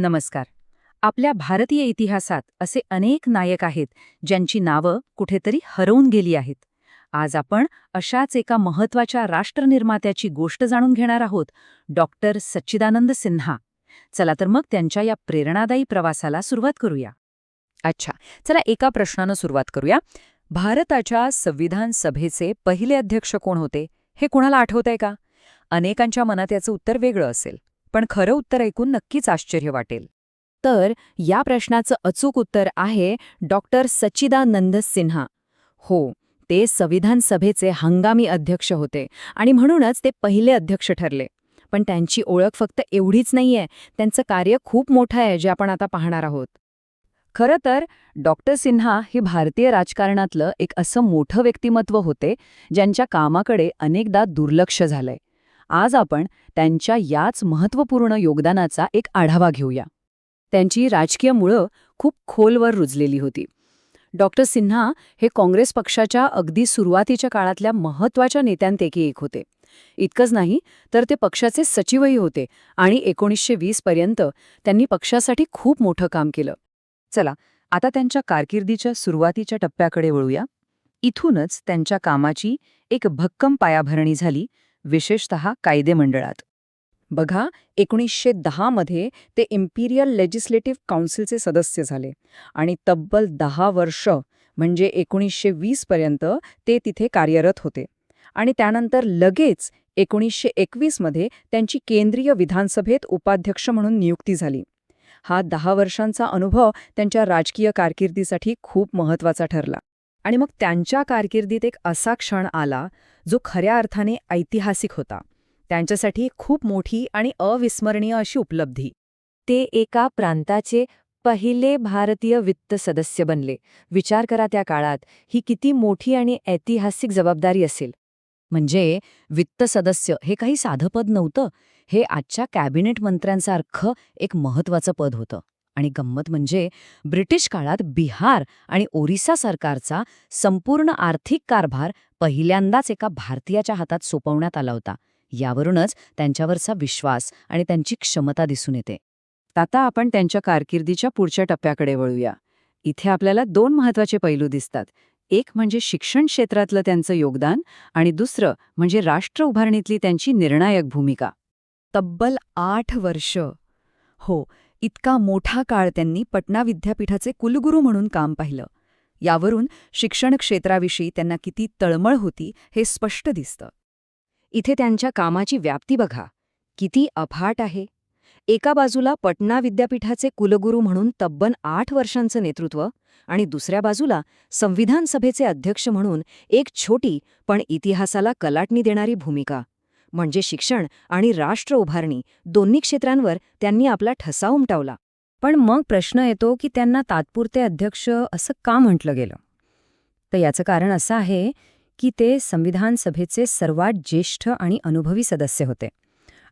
नमस्कार. आपल्या भारतीय इतिहासात असे अनेक नायक आहेत ज्यांची नावं कुठेतरी हरवून गेली आहेत. आज आपण अशाच एका महत्त्वाच्या राष्ट्रनिर्मात्याची गोष्ट जाणून घेणार आहोत डॉक्टर सच्चिदानंद सिन्हा. चला तर मग त्यांच्या या प्रेरणादायी प्रवासाला सुरुवात करूया. अच्छा चला एका प्रश्नानं सुरुवात करूया. भारताच्या संविधान सभेचे पहिले अध्यक्ष कोण होते हे कुणाला आठवतंय का? अनेकांच्या मनात याचं उत्तर वेगळं असेल. पण खरं उत्तर ऐकून नक्कीच आश्चर्य वाटेल. तर या प्रश्नाचं अचूक उत्तर आहे डॉक्टर सच्चिदानंद सिन्हा. हो ते संविधान सभेचे हंगामी अध्यक्ष होते आणि म्हणूनच ते पहिले अध्यक्ष ठरले. पण त्यांची ओळख फक्त एवढीच नाहीये त्यांचं कार्य खूप मोठं आहे जे आपण आता पाहणार आहोत. खरं तर डॉक्टर सिन्हा हे भारतीय राजकारणातलं एक असं मोठं व्यक्तिमत्व होते ज्यांच्या कामाकडे अनेकदा दुर्लक्ष झालंय. आज आपण त्यांच्या याच महत्त्वपूर्ण योगदानाचा एक आढावा घेऊया. त्यांची राजकीय मुळं खूप खोलवर रुजलेली होती. डॉक्टर सिन्हा हे काँग्रेस पक्षाच्या अगदी सुरुवातीच्या काळातल्या महत्त्वाच्या नेत्यांपैकी एक होते. इतकंच नाही तर ते पक्षाचे सचिवही होते आणि एकोणीसशे वीस पर्यंत त्यांनी पक्षासाठी खूप मोठं काम केलं. चला आता त्यांच्या कारकिर्दीच्या सुरुवातीच्या टप्प्याकडे वळूया. इथूनच त्यांच्या कामाची एक भक्कम पायाभरणी झाली विशेषत कायदेमंडळात बघा एकोणीसशे दहामध्ये ते इम्पिरियल लेजिस्लेटिव्ह काउन्सिलचे सदस्य झाले आणि तब्बल दहा वर्ष म्हणजे एकोणीसशे वीसपर्यंत ते तिथे कार्यरत होते. आणि त्यानंतर लगेच एकोणीसशे एकवीसमध्ये त्यांची केंद्रीय विधानसभेत उपाध्यक्ष म्हणून नियुक्ती झाली. हा दहा वर्षांचा अनुभव त्यांच्या राजकीय कारकिर्दीसाठी खूप महत्त्वाचा ठरला. आणि मग त्यांच्या कारकिर्दीत एक असा क्षण आला जो खऱ्या अर्थाने ऐतिहासिक होता. त्यांच्यासाठी खूप मोठी आणि अविस्मरणीय अशी उपलब्धी. ते एका प्रांताचे पहिले भारतीय वित्त सदस्य बनले. विचार करा त्या काळात ही किती मोठी आणि ऐतिहासिक जबाबदारी असेल. म्हणजे वित्त सदस्य हे काही साधं पद नव्हतं हे आजच्या कॅबिनेट मंत्र्यांसारखं एक महत्वाचं पद होतं. आणि गंमत म्हणजे ब्रिटिश काळात बिहार आणि ओरिसा सरकारचा संपूर्ण आर्थिक कारभार पहिल्यांदाच एका भारतीयाच्या हातात सोपवण्यात आला होता. यावरूनच त्यांच्यावरचा विश्वास आणि त्यांची क्षमता दिसून येते. आता आपण त्यांच्या कारकिर्दीच्या पुढच्या टप्प्याकडे वळूया. इथे आपल्याला दोन महत्त्वाचे पैलू दिसतात. एक म्हणजे शिक्षण क्षेत्रातलं त्यांचं योगदान आणि दुसरं म्हणजे राष्ट्र उभारणीतली त्यांची निर्णायक भूमिका. तब्बल आठ वर्ष. हो इतका मोठा काळ त्यांनी पटना विद्यापीठाचे कुलगुरू म्हणून काम पाहिलं. यावरून शिक्षण क्षेत्राविषयी त्यांना किती तळमळ होती हे स्पष्ट दिसतं. इथे त्यांच्या कामाची व्याप्ती बघा. किती अफाट आहे. एका बाजूला पटना विद्यापीठाचे कुलगुरू म्हणून तब्बन आठ वर्षांचं नेतृत्व आणि दुसऱ्या बाजूला संविधान सभेचे अध्यक्ष म्हणून एक छोटी पण इतिहासाला कलाटणी देणारी भूमिका. म्हणजे शिक्षण आणि राष्ट्र उभारणी दोन्ही क्षेत्रांवर त्यांनी आपला ठसा उमटावला. पण मग प्रश्न येतो की त्यांना तात्पुरते अध्यक्ष असं का म्हटलं गेलं? तर याचं कारण असं आहे की ते संविधान सभेचे सर्वात ज्येष्ठ आणि अनुभवी सदस्य होते.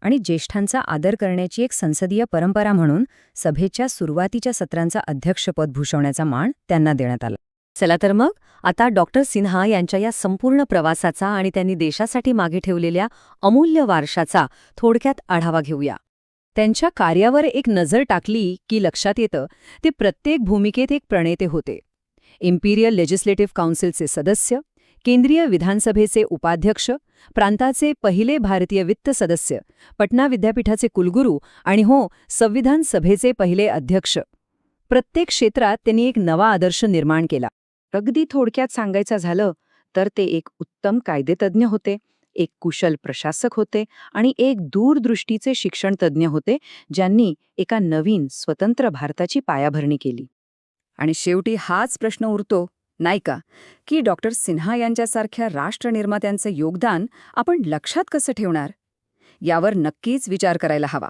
आणि ज्येष्ठांचा आदर करण्याची एक संसदीय परंपरा म्हणून सभेच्या सुरुवातीच्या सत्रांचा अध्यक्षपद भूषवण्याचा मान त्यांना देण्यात आला. चला तर मग आता डॉक्टर सिन्हा यांच्या या संपूर्ण प्रवासाचा आणि त्यांनी देशासाठी मागे ठेवलेल्या अमूल्य वारशाचा थोडक्यात आढावा घेऊया. त्यांच्या कार्यावर एक नजर टाकली की लक्षात येतं ते प्रत्येक भूमिकेत एक प्रणेते होते. इम्पिरियल लेजिस्लेटिव्ह काउन्सिलचे सदस्य केंद्रीय विधानसभेचे उपाध्यक्ष प्रांताचे पहिले भारतीय वित्त सदस्य पटना विद्यापीठाचे कुलगुरू आणि हो संविधान सभेचे पहिले अध्यक्ष. प्रत्येक क्षेत्रात त्यांनी एक नवा आदर्श निर्माण केला. अगदी थोडक्यात सांगायचं झालं तर ते एक उत्तम कायदेतज्ञ होते एक कुशल प्रशासक होते आणि एक दूरदृष्टीचे शिक्षणतज्ञ होते ज्यांनी एका नवीन स्वतंत्र भारताची पायाभरणी केली. आणि शेवटी हाच प्रश्न उरतो नाही का की डॉक्टर सिन्हा यांच्यासारख्या राष्ट्रनिर्मात्यांचं योगदान आपण लक्षात कसं ठेवणार? यावर नक्कीच विचार करायला हवा.